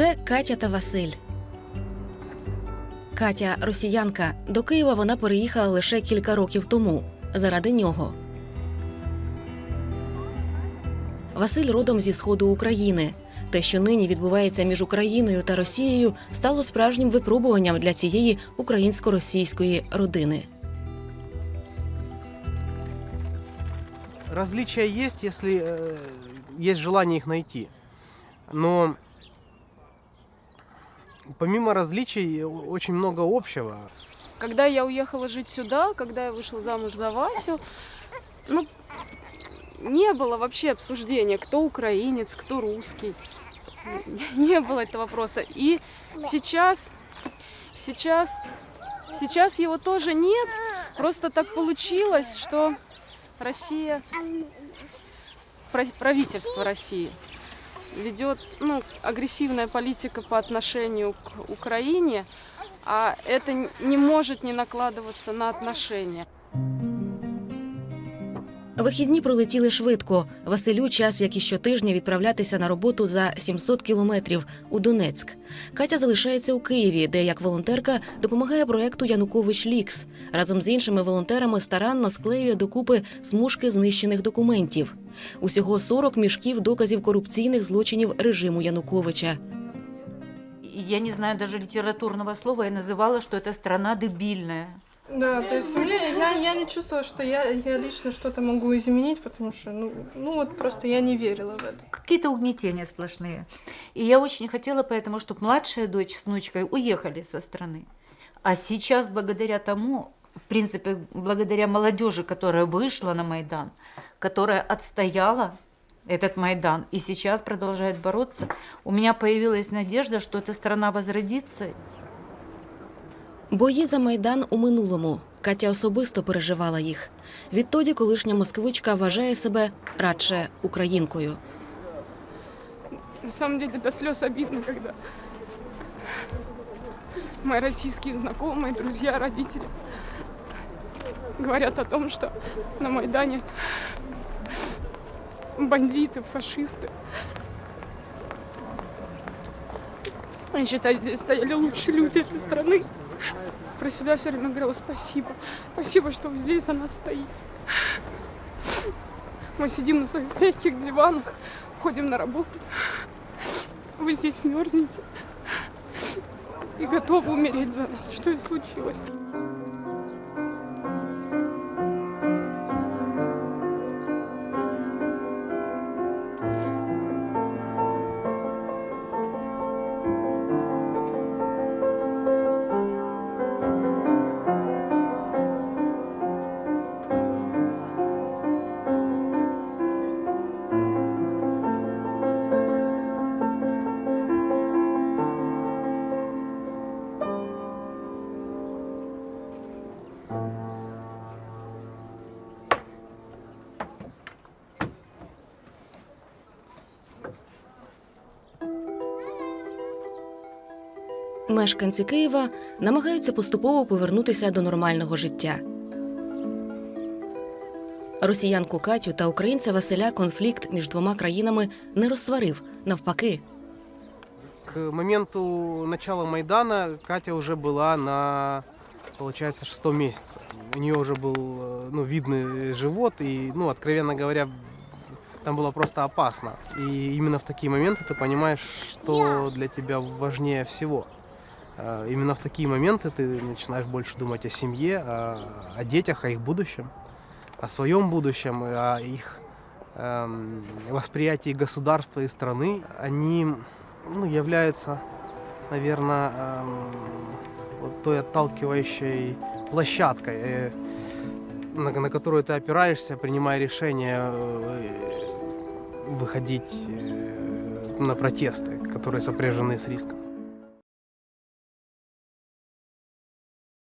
Це Катя та Василь. Катя росіянка. До Києва вона переїхала лише кілька років тому. Заради нього. Василь родом зі сходу України. Те, що нині відбувається між Україною та Росією, стало справжнім випробуванням для цієї українсько-російської родини. Различия есть, если э, есть желание их найти. Но помимо различий о- очень много общего. Когда я уехала жить сюда, когда я вышла замуж за Васю, ну, не было вообще обсуждения, кто украинец, кто русский. Не было этого вопроса. И сейчас, сейчас, сейчас его тоже нет. Просто так получилось, что Россия, правительство России ведет ну, агрессивная политика по отношению к Украине, а это не может не накладываться на отношения. Вихідні пролетіли швидко. Василю час, як і щотижня, відправлятися на роботу за 700 кілометрів у Донецьк. Катя залишається у Києві, де як волонтерка допомагає проекту Янукович Лікс. Разом з іншими волонтерами старанно склеює докупи смужки знищених документів. Усього 40 мішків доказів корупційних злочинів режиму Януковича. Я не знаю даже литературного слова, я называла, что это страна дебильная. Да, то есть мне, я, я не чувствовала, что я, я лично что-то могу изменить, потому что, ну, ну вот просто я не верила в это. Какие-то угнетения сплошные. И я очень хотела поэтому, чтобы младшая дочь с внучкой уехали со страны. А сейчас, благодаря тому, в принципе, благодаря молодежи, которая вышла на Майдан, которая отстояла этот Майдан и сейчас продолжает бороться, у меня появилась надежда, что эта страна возродится Бої за майдан у минулому. Катя особисто переживала їх. Відтоді колишня москвичка вважає себе радше українкою. На самом деле до слез обидно, когда мои российские знакомые, друзья, родители говорят о том, что на Майдане бандиты, фашисты. Я считаю, здесь стояли лучшие люди этой страны. Про себя все время говорила спасибо. Спасибо, что вы здесь за нас стоите. Мы сидим на своих мягких диванах, ходим на работу. Вы здесь мерзнете и готовы умереть за нас, что и случилось. Мешканці Києва намагаються поступово повернутися до нормального життя. Росіянку Катю та українця Василя конфлікт між двома країнами не розсварив. Навпаки, К моменту начала Майдана Катя уже была на, получается, шестом месяце. У нее уже был э, ну, видный живот, и, ну, откровенно говоря, там было просто опасно. И именно в такие моменты ты понимаешь, что для тебя важнее всего. Э, Именно в такие моменты ты начинаешь больше думать о семье, о, о детях, о их будущем, о своем будущем, о их эм, восприятии государства и страны. Они ну, являются, наверное, вот той отталкивающей площадкой, э, на, на которую ты опираешься, принимая решение э, выходить э, на протесты, которые сопряжены с риском.